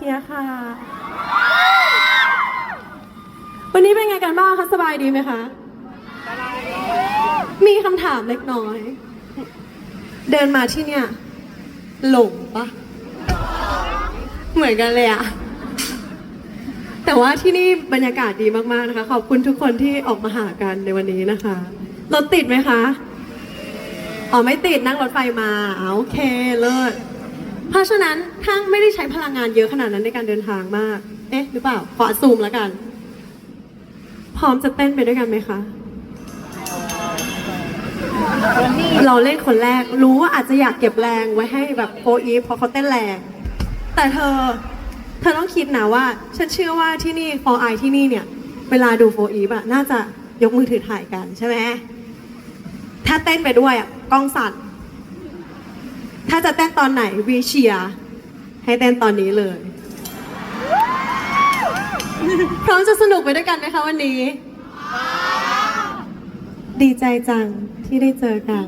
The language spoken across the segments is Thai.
ชียร์ค่ะ วันนี้เป็นไงกันบ้างคะ สบายดีไหมคะ มีคำถามเล็กน้อย เดินมาที่เนี่ย หลงปะเหมือนกันเลยอะแต่ว่าที่นี่บรรยากาศดีมากๆนะคะ ขอบคุณทุกคนที่ออกมาหากันในวันนี้นะคะ รถติดไหมคะ อ๋อไม่ติดนั่งรถไฟมา โอเคเลิศ เพราะฉะนั้นถ้าไม่ได้ใช้พลังงานเยอะขนาดนั้นในการเดินทางมาก เอ๊ะ หรือเปล่า ขอซูมแล้วกัน พร้อมจะเต้นไปด้วยกันไหมคะ เราเล่นคนแรก รู้ว่าอาจจะอยากเก็บแรงไว้ให้แบบโออีฟเพราะเขาเต้นแรง แต่เธอ เธอต้องคิดนะว่า ฉันเชื่อว่าที่นี่ฟอไอที่นี่เนี่ย เวลาดูโฟอีฟอะน่าจะยกมือถือถ่ายกันใช่ไหม ถ้าเต้นไปด้วยอะกล้องสั่น ถ้าจะแต้นตอนไหนวีเชียให้แต้นตอนนี้เลย พร้อมจะสนุกไปด้วยกันไหมคะวันนี้ ดีใจจังที่ได้เจอกัน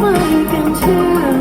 awake until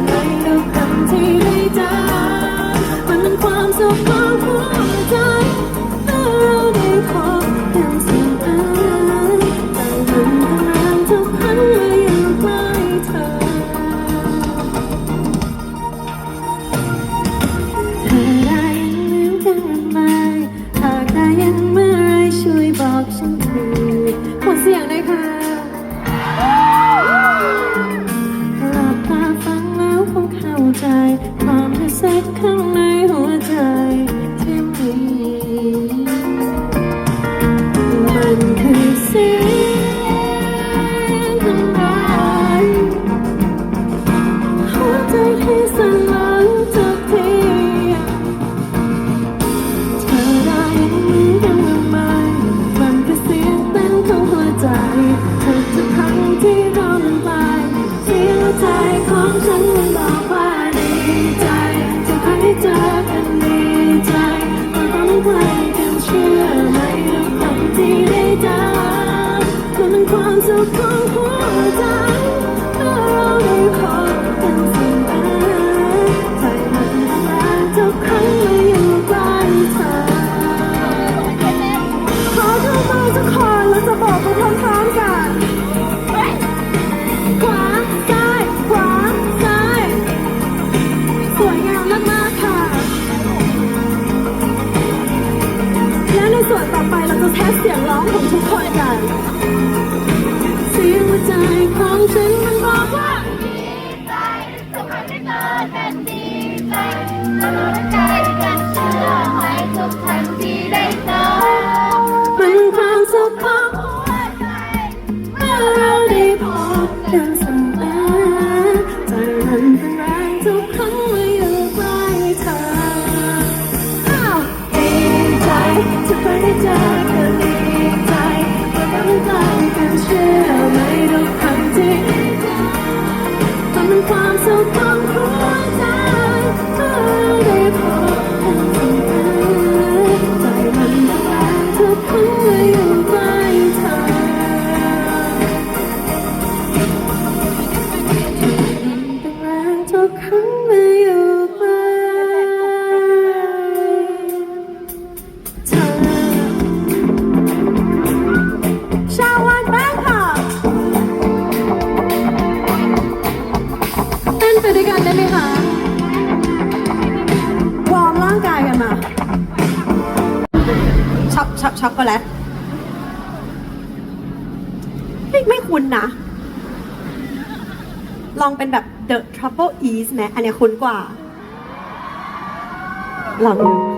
ไปด้วยกันได้ไหมคะวอร์มร่างกายกันมาช็อกช็อกช็อกโแล้วไม่ไม่คุ้นนะ ลองเป็นแบบ The Trouble Is ไหมอันนี้คุ้นกว่า ลองดู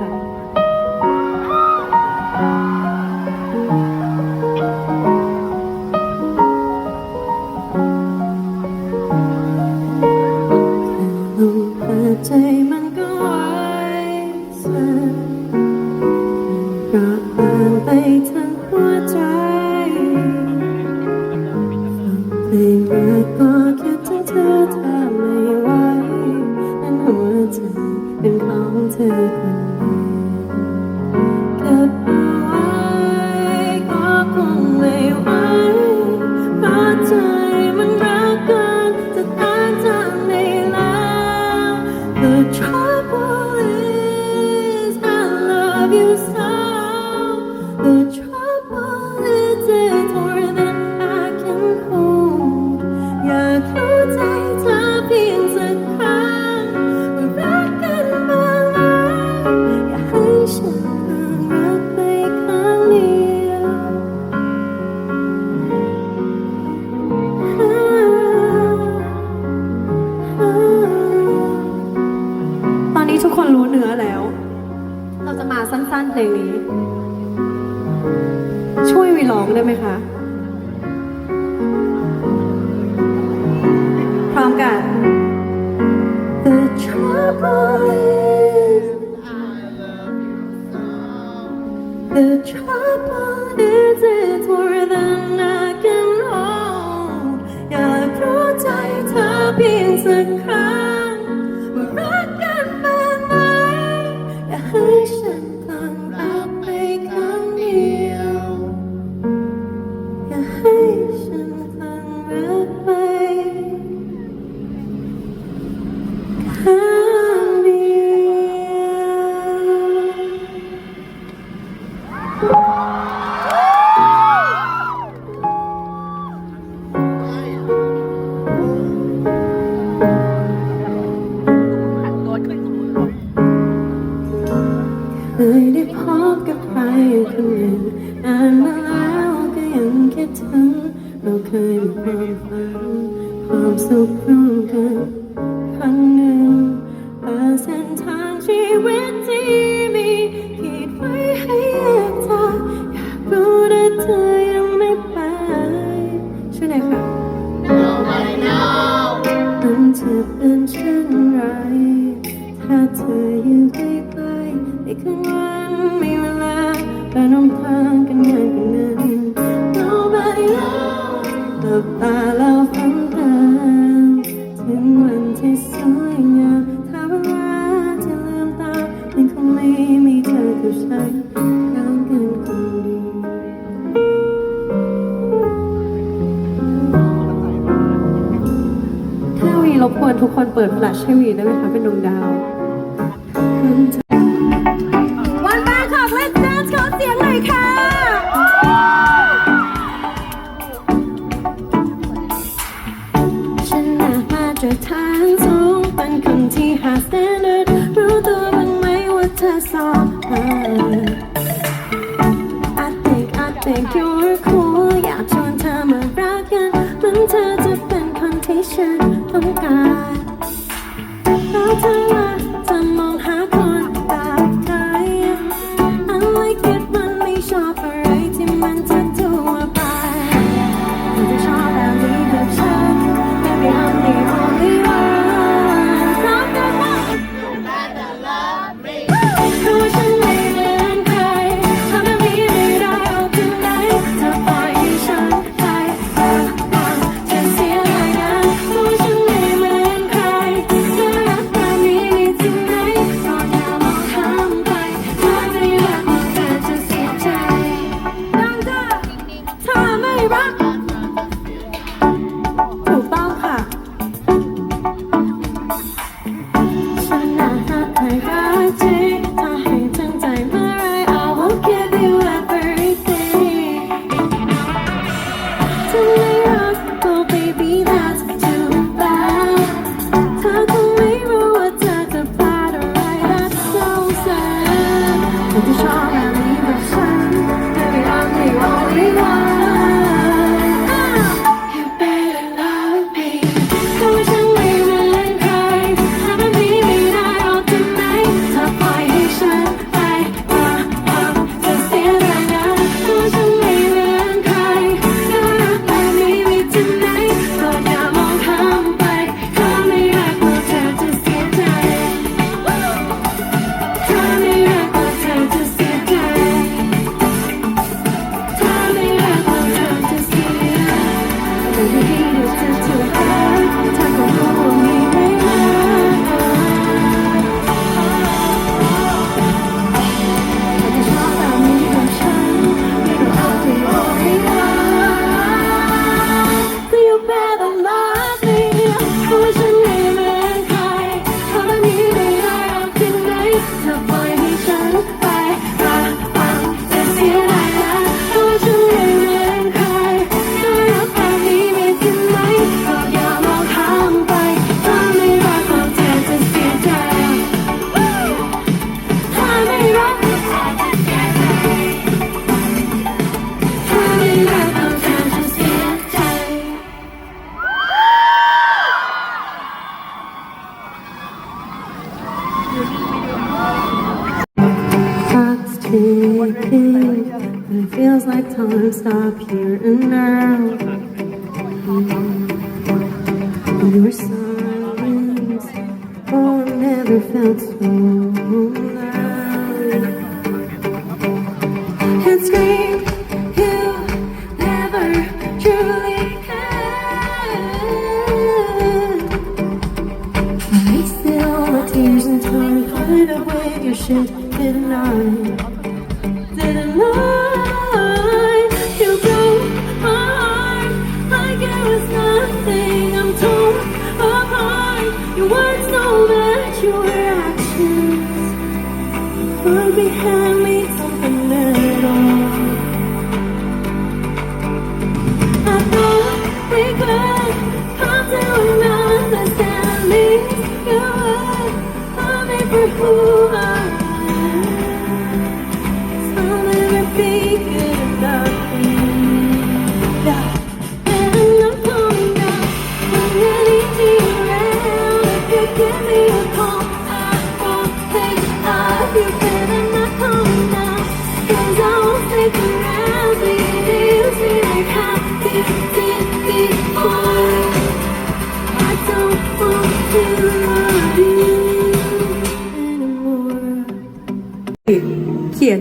บกวนทุกคนเปิดแฟลชให้วีได้ไหมคะเป็นดวงดาว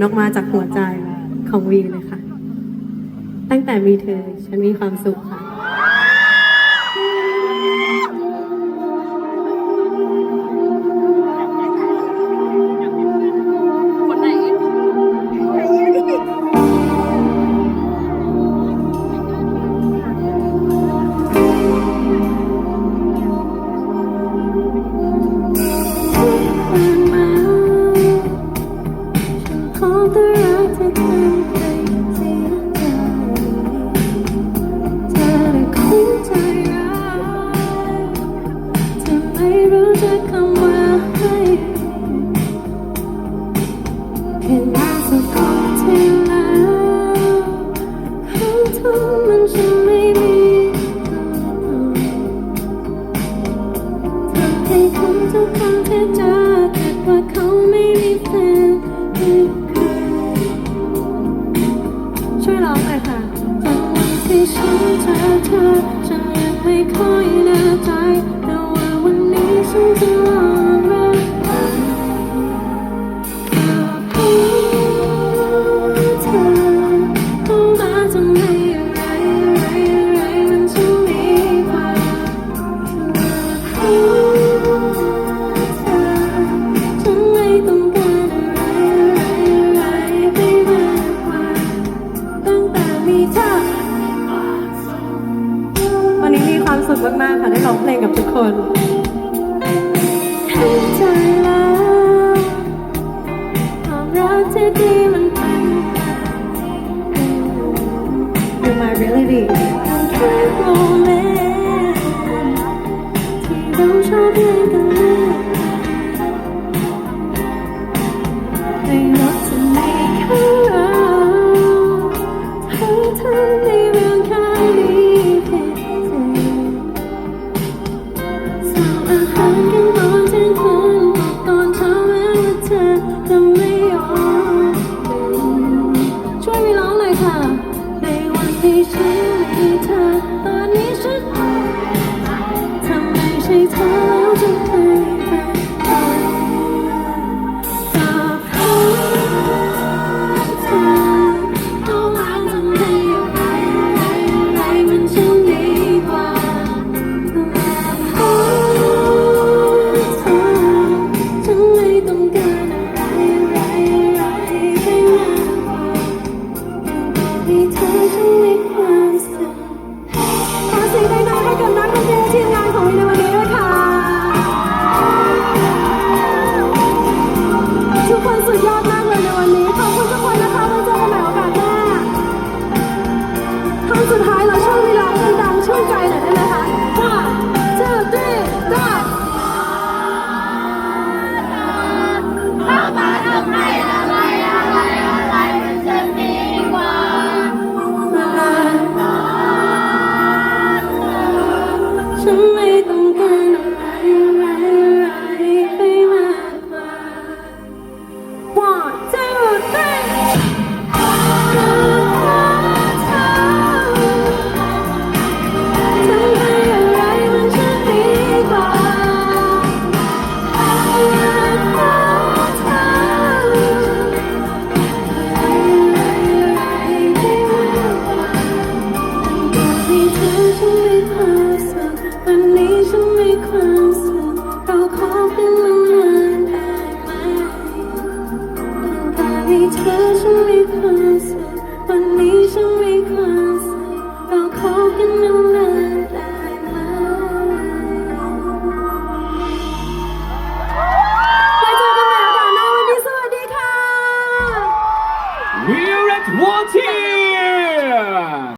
อกมาจากหัวใจของวีเลยค่ะ ตั้งแต่มีเธอ ฉันมีความสุขค่ะ มากๆค่ะได้ร้องเพลงกับทุกคน